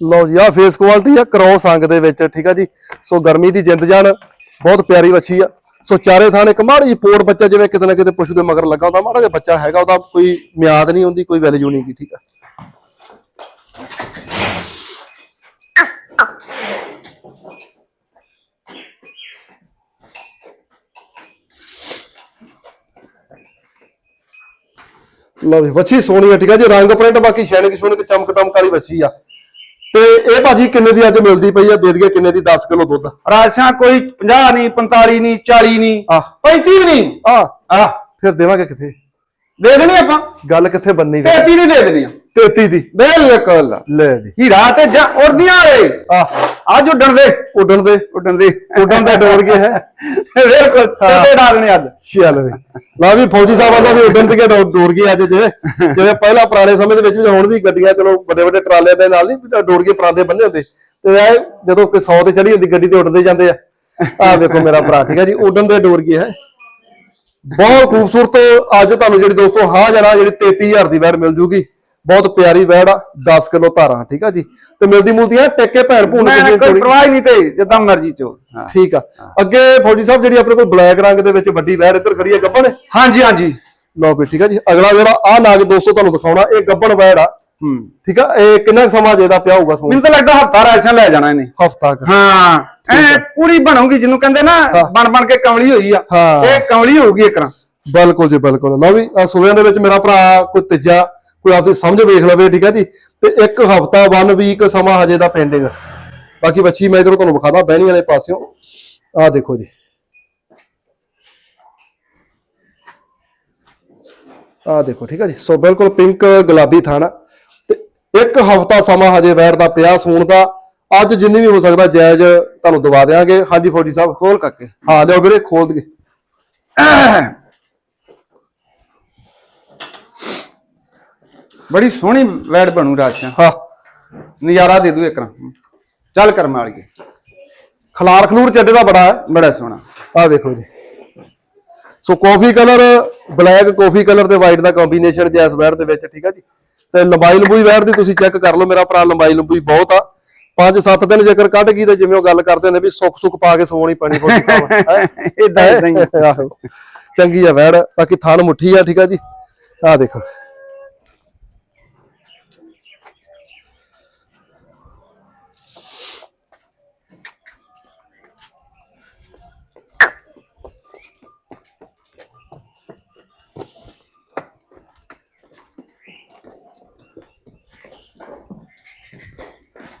ਲਓ ਜੀ ਆ ਫੇਸ ਕੁਆਲਿਟੀ ਆ ਕ੍ਰੋਸ ਅੰਗ ਦੇ ਵਿੱਚ, ਠੀਕ ਆ ਜੀ। ਸੋ ਗਰਮੀ ਦੀ ਜਿੰਦ ਜਾਨ, ਬਹੁਤ ਪਿਆਰੀ ਵੱਛੀ ਆ। ਸੋ ਚਾਰੇ ਥਾਣੇ ਇੱਕ ਮਾੜੀ ਜਿਹੀ ਪੋੜ ਬੱਚਾ, ਜਿਵੇਂ ਕਿਤੇ ਨਾ ਕਿਤੇ ਪਸ਼ੂ ਦੇ ਮਗਰ ਲੱਗਾ ਹੁੰਦਾ, ਮਾੜਾ ਜਿਹਾ ਬੱਚਾ ਹੈਗਾ, ਉਹਦਾ ਕੋਈ ਮਿਆਦ ਨਹੀਂ ਹੁੰਦੀ, ਕੋਈ ਵੈਲਿਊ ਨਹੀਂ ਗੀ ਠੀਕ ਆ। ਲਓ ਜੀ, ਵੱਛੀ ਸੋਹਣੀ ਆ, ਠੀਕ ਆ ਜੀ। ਰੰਗ ਪ੍ਰਿੰਟ ਬਾਕੀ ਸ਼ੈਨਿਕ ਸ਼ੁਨਿਕ ਚਮਕ ਦਮਕ ਵਾਲੀ ਵੱਛੀ ਆ। ਤੇ ਇਹ ਭਾਜੀ ਕਿੰਨੇ ਦੀ ਅੱਜ ਮਿਲਦੀ ਪਈ ਆ? ਦੇ ਦਈਏ ਕਿੰਨੇ ਦੀ? 10 ਕਿਲੋ ਦੁੱਧ। ਰਾਜਸਿਆ ਕੋਈ 50 ਨਹੀਂ 45 ਨਹੀਂ 40 ਨਹੀਂ ਆਹ 35 ਵੀ ਨਹੀਂ। ਆ। ਆ। ਫਿਰ ਦੇਵਾਂਗੇ ਕਿੱਥੇ? ਦੇ ਦੇਣੀ ਆਪਾਂ। ਗੱਲ ਕਿੱਥੇ ਬੰਨੀ ਫਿਰ? 33 ਦੀ ਦੇ ਦੇਣੀ ਆ। 33 ਦੀ। ਬਿਲਕੁਲ। ਲੈ ਦੀ ਹੀਰਾ ਤੇ ਜਾਂ ਉੜਦੀਆਂ ਵਾਲੇ। ਆ ਅੱਜ ਉੱਡਣ ਦੇ ਉੱਡਣ ਦੇ। ਉੱਡਣ ਦੇ। ਉੱਡਣ ਦੇ ਡੋਰ ਗਏ ਹੈ? ਬਿਲਕੁਲ। ਤੇ ਡਾਲਣੇ ਅੱਜ। ਚੱਲ ਵੀ। ਲਾ ਵੀ ਫੌਜੀ ਸਾਹਿਬ ਆਂਦਾ ਵੀ ਉੱਡਣ ਤੇ ਡੋਰ ਗਏ ਅੱਜ ਜਿਵੇਂ ਜਿਵੇਂ ਪਹਿਲਾਂ ਪੁਰਾਣੇ ਸਮੇਂ ਦੇ ਵਿੱਚ ਵੀ ਹੁਣ ਵੀ ਗੱਡੀਆਂ ਚਲੋ ਵੱਡੇ ਵੱਡੇ ਟਰਾਲਿਆਂ ਦੇ ਨਾਲ ਨਹੀਂ ਡੋਰ ਗਏ ਪਰਾਂਦੇ ਬੰਨੇ ਹੁੰਦੇ। ਤੇ ਇਹ ਜਦੋਂ ਕੋਈ 100 ਤੇ ਚੜੀ ਹੁੰਦੀ ਗੱਡੀ ਤੇ ਉੱਡਦੇ ਜਾਂਦੇ ਆ। ਆ ਵੇਖੋ ਮੇਰਾ ਭਰਾ ਠੀਕ ਹੈ ਜੀ ਉੱਡਣ ਦੇ ਡੋਰ ਗਏ ਹੈ? ਬਹੁਤ ਖੂਬਸੂਰਤ ਅੱਜ ਤੁਹਾਨੂੰ ਜਿਹੜੀ ਦੋਸਤੋ ਹਾਂ ਜਰਾ ਜਿਹੜੀ 33000 ਦੀ ਵੈੜ ਮਿਲ ਜੂਗੀ। ਬਹੁਤ ਪਿਆਰੀ ਵੈੜ ਆ 10 ਕਿਲੋ ਧਾਰਾਂ ਠੀਕ ਆ ਜੀ? ਤੇ ਮਿਲਦੀ ਮੁਲਦੀਆਂ ਟੇਕੇ ਭੈਣ ਭੂਣ ਮੈਂ ਕਿੰਨੀ ਕੋਈ ਪਰਵਾਹ ਨਹੀਂ ਤੇ ਜਿੱਦਾਂ ਮਰਜ਼ੀ ਚੋ। ਹਾਂ। ਠੀਕ ਆ। ਅੱਗੇ ਫੌਜੀ ਸਾਹਿਬ ਜਿਹੜੀ ਆਪਣੇ ਕੋਲ ਬਲੈਕ ਰੰਗ ਦੇ ਵਿੱਚ ਵੱਡੀ ਵੈੜ ਇੱਧਰ ਖੜੀ ਹੈ ਗੱਬਣ? ਹਾਂਜੀ ਹਾਂਜੀ। ਲਓ ਵੀ ਠੀਕ ਆ ਜੀ। ਅਗਲਾ ਜਿਹੜਾ ਆ ਨਾਗ ਦੋਸਤੋ ਤੁਹਾਨੂੰ ਦਿਖਾਉਣਾ ਇਹ ਗੱਬਣ ਵੈੜ ਆ। ਹੂੰ। ਠੀਕ ਆ ਇਹ ਕਿੰਨਾ ਸਮਾਂ ਜਿਹਦਾ ਪਿਆ ਹੋਊਗਾ ਸਮਾਂ? ਮੈਨੂੰ ਤਾਂ ਲੱਗਦਾ ਹਫਤਾ ਰਾਜਸਿਆ ਲੈ ਜਾਣਾ ਇਹਨੇ। ਹਫਤਾ ਕ। ਹਾਂ ਐ ਪੂਰੀ ਬਣੂਗੀ ਜਿਹਨੂੰ ਕਹਿੰਦੇ ਨਾ ਬਣ ਬਣ ਕੇ ਕਮਲੀ ਹੋਈ ਆ। ਇਹ ਕਮਲੀ ਹੋਊਗੀ ਇੱਕ ਨਾ। ਬਿਲਕੁਲ ਜੀ ਬਿਲਕੁਲ। ਲਓ ਵੀ ਸੂਬਿਆਂ ਦੇ ਵਿੱਚ ਮੇਰਾ ਭਰਾ ਕੋਈ ਤੀਜਾ ਕੋਈ ਆਪਦੀ ਸਮਝ ਵੇਖ ਲਵੇ ਠੀਕ ਹੈ ਜੀ? ਤੇ ਇੱਕ ਹਫਤਾ ਵਨ ਵੀਕ ਸਮਾਂ ਹਜੇ ਦਾ ਪੈਂਡਿੰਗ ਬਾਕੀ ਬੱਚੀ ਮੈਂ ਇਧਰੋਂ ਤੁਹਾਨੂੰ ਵਿਖਾਦਾ ਬਹਿਣੀ ਵਾਲੇ ਪਾਸਿਓਂ। ਆ ਦੇਖੋ ਜੀ। ਆ ਦੇਖੋ ਠੀਕ ਹੈ ਜੀ? ਸੋ ਬਿਲਕੁਲ ਪਿੰਕ ਗੁਲਾਬੀ ਥਾਣਾ। ਤੇ ਇੱਕ ਹਫਤਾ ਸਮਾਂ ਹਜੇ ਵੈਰ ਦਾ ਪਿਆ ਸੂਣ ਦਾ। ਅੱਜ ਜਿੰਨੀ ਵੀ ਹੋ ਸਕਦਾ ਜਾਇਜ਼ ਤੁਹਾਨੂੰ ਦਵਾ ਦੇਵਾਂਗੇ ਹਾਂਜੀ ਫੌਜੀ ਸਾਹਿਬ। ਖੋਲ ਕਰਕੇ ਹਾਂ ਲਿਓ ਵੀਰੇ ਖੋਲ ਦਗੇ ਬੜੀ ਸੋਹਣੀ ਵੈੜ ਬਣੂ ਰਾਜਾ ਹਾਂ। ਨਜ਼ਾਰਾ ਦੇ ਦੂ ਇੱਕ ਚੱਲ ਕਰਮ ਵਾਲੀਏ ਖਲਾਰ ਖਲੂਰ ਚੱਡੇ ਦਾ ਬੜਾ ਹੈ। ਬੜਾ ਸੋਹਣਾ। ਆ ਵੇਖੋ ਜੀ। So coffee colour black coffee colour ਤੇ ਵਾਈਟ ਦਾ ਕੰਬੀਨੇਸ਼ਨ ਜੈਸ ਵੈਰ ਦੇ ਵਿੱਚ ਠੀਕ ਆ ਜੀ? ਤੇ ਲੰਬਾਈ ਲੰਬੂਈ ਵੈਰ ਦੀ ਤੁਸੀਂ ਚੈੱਕ ਕਰ ਲਓ ਮੇਰਾ ਭਰਾ ਲੰਬਾਈ ਲੰਬੂਈ ਬਹੁਤ ਆ। ਪੰਜ ਸੱਤ ਦਿਨ ਜੇਕਰ ਕੱਢ ਗਈ ਤੇ ਜਿਵੇਂ ਉਹ ਗੱਲ ਕਰਦੇ ਹੁੰਦੇ ਵੀ ਸੁੱਖ ਸੁੱਖ ਪਾ ਕੇ ਸੋਣੀ ਪੈਣੀ ਫੋਟੀ ਸਾਹਿਬ। ਹੈਂ? ਇਦਾਂ ਚੰਗੀ ਆ ਵੈੜ। ਬਾਕੀ ਥਣ ਮੁੱਠੀ ਆ ਠੀਕ ਆ ਜੀ। ਆ ਦੇਖੋ।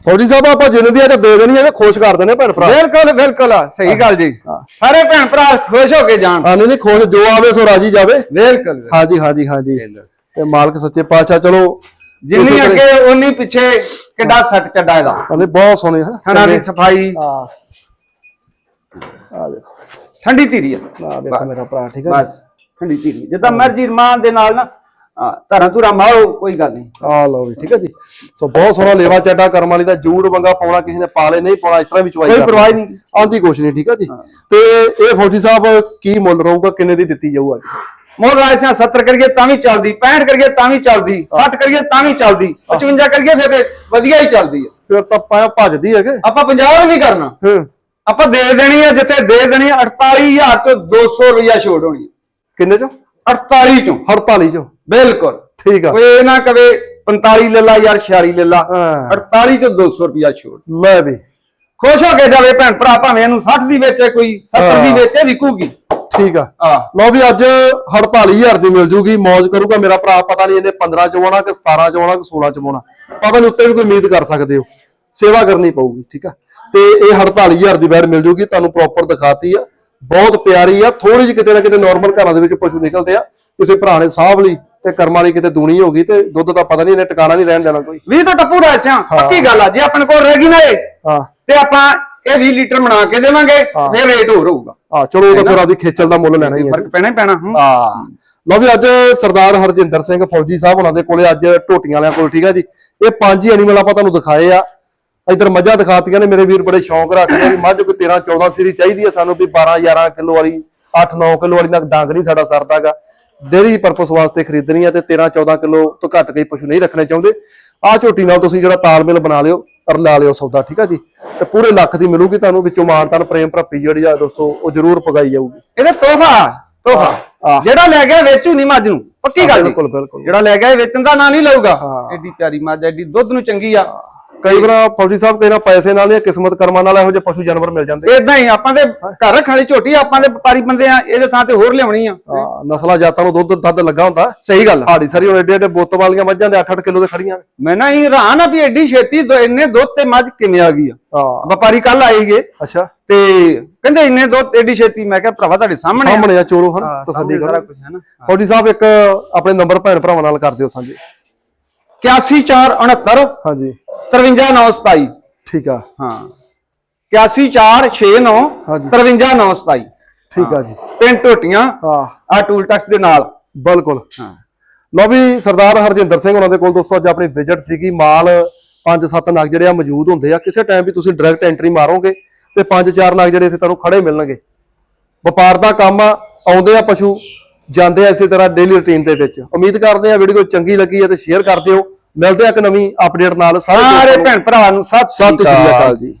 ਫੌਜੀ ਸਾਹਿਬ ਆਪਾਂ ਜਿੰਨ ਦੀ ਅੱਜ ਦੇ ਦੇਣੀ ਹੈ ਖੁਸ਼ ਕਰ ਦਿੰਦੇ ਭੈਣ ਭਰਾ। ਬਿਲਕੁਲ ਬਿਲਕੁਲ ਸਹੀ ਗੱਲ ਜੀ। ਸਾਰੇ ਭੈਣ ਭਰਾ ਖੁਸ਼ ਹੋ ਕੇ ਜਾਣ। ਹਾਂ ਨਹੀਂ ਨਹੀਂ ਖੁਸ਼ ਜੋ ਆਵੇ ਸੋ ਰਾਜੀ ਜਾਵੇ। ਬਿਲਕੁਲ ਹਾਂਜੀ ਹਾਂਜੀ ਹਾਂਜੀ। ਤੇ ਮਾਲਕ ਸੱਚੇ ਪਾਤਸ਼ਾਹ ਚਲੋ। ਜਿੰਨੀ ਅੱਗੇ ਉਨੀ ਪਿੱਛੇ ਕਿੱਡਾ ਸੱਟ ਚੱਡਾ ਇਹਦਾ। ਕਹਿੰਦੇ ਬਹੁਤ ਸੋਹਣੇ ਹੈ ਖਾਣਾ ਦੀ ਸਫ਼ਾਈ। ਆ ਆ ਦੇਖੋ। ਠੰਡੀ ਧੀਰੀ ਆ। ਬਸ। ਮੇਰਾ ਭਰਾ ਠੀਕ ਹੈ ਬਸ। ਠੰਡੀ ਧੀਰੀ। ਜਿੱਦਾਂ ਮਰਜ਼ੀ ਰਮਾਨ ਦੇ ਨਾਲ ਨਾ ਹਾਂ, ਧਾਰਾਂ ਧੁਰਾ ਮਾਰੋ ਕੋਈ ਗੱਲ ਨਹੀਂ। ਆ ਲਓ ਵੀ ਠੀਕ ਹੈ ਜੀ। ਸੋ ਬਹੁਤ ਸੋਹਣਾ ਲੇਵਾ ਚੱਡਾ ਕਰਮ ਵਾਲੀ ਦਾ ਜੂੜ ਵੰਗਾ ਪਾਉਣਾ ਕਿਸੇ ਨੇ ਪਾਲੇ ਨਹੀਂ ਪਾਉਣਾ ਇਸ ਤਰ੍ਹਾਂ ਵੀ ਚਵਾਈ ਕੋਈ ਪਰਵਾਹ ਨਹੀਂ। ਆਂਦੀ ਕੁਛ ਨਹੀਂ ਠੀਕ ਹੈ ਜੀ। ਤੇ ਇਹ ਫੌਜੀ ਸਾਹਿਬ ਕੀ ਮੁੱਲ ਰਹੂਗਾ ਕਿੰਨੇ ਦੀ ਦਿੱਤੀ ਜਾਊ ਅੱਜ? ਮੋਰ ਰਾਜਸਿਆਂ 70 ਕਰੀਏ ਤਾਂ ਵੀ ਚੱਲਦੀ 65 ਕਰੀਏ ਤਾਂ ਵੀ ਚੱਲਦੀ 60 ਕਰੀਏ ਤਾਂ ਵੀ ਚੱਲਦੀ 55 ਕਰੀਏ ਫਿਰ ਵਧੀਆ ਹੀ ਚੱਲਦੀ ਹੈ। ਫਿਰ ਤਾਂ ਪਾਇਆ ਭੱਜਦੀ ਹੈਗੇ। ਆਪਾਂ 50 ਵੀ ਨਹੀਂ ਕਰਨਾ। ਹੂੰ। ਆਪਾਂ ਦੇ ਦੇਣੀ ਹੈ ਜਿੱਥੇ ਦੇ ਦੇਣੀ ਹੈ 48000 ਤੋਂ 200 ਰੁਪਇਆ ਛੋੜ ਹੋਣੀ ਕਿੰਨੇ ਚੋਂ? 48 ਚੋਂ। 48 ਚੋਂ। ਬਿਲਕੁਲ। ਠੀਕ ਆ। ਕੋਈ ਇਹ ਨਾ ਕਵੇ 45 ਲੈ ਲਾ ਯਾਰ 46 ਲੈ ਲਾ। ਹਾਂ। 48 ਤੋਂ 200 ਰੁਪਇਆ ਛੋੜ। ਲੈ ਵੀ। ਖੁਸ਼ ਹੋ ਕੇ ਜਾਵੇ ਭੈਣ ਭਰਾ ਭਾਵੇਂ ਇਹਨੂੰ 60 ਦੀ ਵੇਚੇ ਕੋਈ 70 ਦੀ ਹਾਂ। ਵੇਚੇ ਵਿਕੂਗੀ। ਠੀਕ ਆ। ਆ ਲਓ ਵੀ ਅੱਜ 48000 ਦੀ ਮਿਲ ਜੂਗੀ। ਮौज ਕਰੂਗਾ ਮੇਰਾ ਭਰਾ ਪਤਾ ਨਹੀਂ ਇਹਨੇ 15 ਚ ਆਉਣਾ ਕਿ 17 ਚ ਆਉਣਾ ਕਿ 16 ਚ ਆਉਣਾ। ਪਤਾ ਨਹੀਂ ਉੱਤੇ ਵੀ ਕੋਈ ਉਮੀਦ ਕਰ ਸਕਦੇ ਹੋ। ਸੇਵਾ ਕਰਨੀ ਪਊਗੀ ਠੀਕ ਆ। ਤੇ ਇਹ 48000 ਦੀ ਬੈਡ ਮਿਲ ਜੂਗੀ ਤੁਹਾਨੂੰ ਪ੍ਰੋਪਰ ਦਿਖਾਤੀ ਆ। ਬਹੁਤ ਪਿਆਰੀ ਆ ਥੋੜੀ ਜਿਹੀ ਕਿਤੇ ਨਾ ਕਿਤੇ ਨਾਰਮਲ ਘਰਾਂ ਦੇ ਵਿੱਚ ਪਸ਼ੂ ਨਿਕਲਦੇ ਆ ਕਿਸੇ ਭਰਾ ਨੇ ਸਾਂਭ ਲਈ ਤੇ ਕਰਮ ਵਾਲੀ ਕਿਤੇ ਦੂਣੀ ਹੋ ਗਈ ਤੇ ਦੁੱਧ ਦਾ ਪਤਾ ਨਹੀਂ ਇਹਨੇ ਟਿਕਾਣਾ ਨਹੀਂ ਰਹਿਣ ਦੇਣਾ ਕੋਈ। 20 ਤੋਂ ਟੱਪੂ ਰਾਸਿਆਂ ਪੱਕੀ ਗੱਲ ਆ ਜੇ ਆਪਣੇ ਕੋਲ ਰਹਿ ਗਈ ਨਾ ਇਹ ਹਾਂ। ਤੇ ਆਪਾਂ ਇਹ 20 ਲੀਟਰ ਬਣਾ ਕੇ ਦੇਵਾਂਗੇ ਫਿਰ ਰੇਟ ਹੋਰ ਹੋਊਗਾ। ਆ ਚਲੋ ਉਹਦਾ ਫਿਰ ਆਦੀ ਖੇਚਲ ਦਾ ਮੁੱਲ ਲੈਣਾ ਹੀ ਹੈ। ਫ਼ਰਕ ਪੈਣਾ ਹੀ ਪੈਣਾ ਹੂੰ। ਹਾਂ। ਲਓ ਵੀ ਅੱਜ ਸਰਦਾਰ ਹਰਜਿੰਦਰ ਸਿੰਘ ਫੌਜੀ ਸਾਹਿਬ ਉਹਨਾਂ ਦੇ ਕੋਲੇ ਅੱਜ ਢੋਟੀਆਂ ਵਾਲਿਆਂ ਕੋਲ ਠੀਕ ਹੈ ਜੀ। ਇਹ ਪੰਜ ਹੀ ਐਨੀਮਲ ਆਪਾਂ ਤੁਹਾਨੂੰ ਦਿਖਾਏ ਆ। ਇਧਰ ਮੱਝਾਂ ਦਿਖਾਤੀਆਂ ਨੇ ਮੇਰੇ ਵੀਰ ਬੜੇ ਸ਼ੌਂਕ ਰੱਖਦੇ ਆ ਵੀ ਮੱਝ ਕੋਈ 13 14 ਸੀਰੀ ਚਾਹੀਦੀ ਹੈ ਸਾਨੂੰ ਵੀ 12 11 ਕਿਲੋ ਵਾਲੀ 8 9 ਕਿਲੋ ਵਾਲੀ ਨਾਲ ਡੰਗ ਨਹੀਂ ਸਾਡਾ ਸਰਦਾਗਾ ਡੇਰੀ ਪਰਪਸ ਵਾਸਤੇ ਖਰੀਦਣੀ ਆ ਤੇ 13 14 ਕਿਲੋ ਤੋਂ ਘੱਟ ਕੋਈ ਪਸ਼ੂ ਨਹੀਂ ਰੱਖਣੇ ਚਾਹੁੰਦੇ। ਆ ਝੋਟੀ ਨਾਲ ਤੁਸੀਂ ਜਿਹੜਾ ਤਾਲਮੇਲ ਬਣਾ ਲਿਓ ਔਰ ਲਾ ਲਿਓ ਸੌਦਾ ਠੀਕ ਆ ਜੀ? ਤੇ ਪੂਰੇ ਲੱਖ ਦੀ ਮਿਲੂਗੀ ਤੁਹਾਨੂੰ ਵਿੱਚੋਂ ਮਾਨਤਾਨ ਪ੍ਰੇਮ ਭਰਪੀ ਜਿਹੜੀ ਆ ਦੋਸਤੋ ਉਹ ਜ਼ਰੂਰ ਪਗਾਈ ਜਾਊਗੀ। ਇਹਦੇ ਤੋਹਫਾ ਤੋਹਫਾ। ਜਿਹੜਾ ਲੈ ਗਿਆ ਵੇਚੂ ਨਹੀਂ ਮੱਝ ਨੂੰ ਪੱਕੀ ਗੱਲ ਬਿਲਕੁਲ ਬਿਲਕੁਲ। ਜਿਹੜਾ ਲੈ ਗਿਆ ਵੇਚਣ ਦਾ ਨਾਂ ਨਹੀਂ ਲਊਗਾ। ਐਡੀ ਪਿਆਰੀ ਮੱਝ ਐਡੀ ਦੁੱਧ ਨੂੰ ਚੰਗੀ ਆ। ਕਈ ਵਾਰ ਫੌਜੀ ਸਾਹਿਬ ਕਹਿੰਦਾ ਪੈਸੇ ਨਾਲ ਜਾਂ ਕਿਸਮਤ ਕਰਮਾਂ ਨਾਲ ਇਹੋ ਜਿਹੇ ਪਸ਼ੂ ਜਾਨਵਰ ਮਿਲ ਜਾਂਦੇ। ਇਦਾਂ ਹੀ ਆਪਾਂ ਦੇ ਘਰ ਰੱਖਣ ਵਾਲੀ ਝੋਟੀ ਆਪਾਂ ਦੇ ਵਪਾਰੀ ਬੰਦੇ ਆ ਇਹਦੇ ਥਾਂ ਤੇ ਹੋਰ ਲਿਆਉਣੀ ਆ। ਹਾਂ, ਨਸਲਾਂ ਜਾਤਾਂ ਨੂੰ ਦੁੱਧ ਦੱਧ ਲੱਗਾ ਹੁੰਦਾ। ਸਹੀ ਗੱਲ ਹਾੜੀ ਸਾਰੀ ਹੁਣ ਏਡੇ ਏਡੇ ਬੁੱਤ ਵਾਲੀਆਂ ਮੱਝਾਂ ਦੇ 8-8 ਕਿਲੋ ਦੇ ਖੜੀਆਂ। ਮੈਂ ਨਾ ਇਹ ਹੈਰਾਨ ਆ ਵੀ ਐਡੀ ਛੇਤੀ ਇੰਨੇ ਦੁੱਧ ਤੇ ਮੱਝ ਕਿਵੇਂ ਆ ਗਈ ਆ। ਹਾਂ। ਵਪਾਰੀ ਕੱਲ ਆਏਗੇ ਅੱਛਾ। ਤੇ ਕਹਿੰਦੇ ਇੰਨੇ ਦੁੱਧ ਐਡੀ ਛੇਤੀ ਮੈਂ ਕਿਹਾ ਭਰਾਵਾ ਤੁਹਾਡੇ ਸਾਹਮਣੇ। ਸਾਹਮਣੇ ਆ ਚੋਰੋ ਹਨ ਹਾਂ, ਤਸੱਲੀ ਕਰੋ। ਹੈ। ਫੌਜੀ ਸਾਹਿਬ ਇੱਕ ਆਪਣੇ ਨੰਬਰ ਭੈਣ ਭਰਾਵਾਂ ਨਾਲ ਕਰ ਦਿਓ ਸਾਂਝੇ। 81469 ਹਾਂਜੀ। 53927 ਠੀਕ ਆ। ਹਾਂ। 81469 ਹਾਂਜੀ। 53927 ਠੀਕ ਆ ਜੀ। ਪਿੰਡ ਟੋਟੀਆਂ ਹਾਂ। ਆ ਟੂਲ ਟੈਕਸ ਦੇ ਨਾਲ। ਬਿਲਕੁਲ। ਹਾਂ। ਲਓ ਵੀ ਸਰਦਾਰ ਹਰਜਿੰਦਰ ਸਿੰਘ ਉਹਨਾਂ ਦੇ ਕੋਲ ਦੋਸਤੋ ਅੱਜ ਆਪਣੀ ਵਿਜ਼ਿਟ ਸੀਗੀ। ਮਾਲ ਪੰਜ ਸੱਤ ਨਗ ਜਿਹੜੇ ਆ ਮੌਜੂਦ ਹੁੰਦੇ ਆ। ਕਿਸੇ ਟਾਈਮ ਵੀ ਤੁਸੀਂ ਡਾਇਰੈਕਟ ਐਂਟਰੀ ਮਾਰੋਗੇ ਤੇ ਪੰਜ ਚਾਰ ਨਗ ਜਿਹੜੇ ਇੱਥੇ ਤੁਹਾਨੂੰ ਖੜੇ ਮਿਲਣਗੇ। ਵਪਾਰ ਦਾ ਕੰਮ ਆ ਆਉਂਦੇ ਆ ਪਸ਼ੂ। ਜਾਂਦੇ ਆ ਇਸੇ ਤਰ੍ਹਾਂ ਡੇਲੀ ਰੁਟੀਨ ਦੇ ਵਿੱਚ। ਉਮੀਦ ਕਰਦੇ ਆ ਵੀਡੀਓ ਚੰਗੀ ਲੱਗੀ ਹੈ ਤੇ ਸ਼ੇਅਰ ਕਰ ਦਿਓ। ਮਿਲਦੇ ਆ ਇੱਕ ਨਵੀਂ ਅਪਡੇਟ ਨਾਲ। ਸਾਰੇ ਭੈਣ ਭਰਾਵਾਂ ਨੂੰ ਸਤਿ ਸ਼੍ਰੀ ਅਕਾਲ। ਜੀ।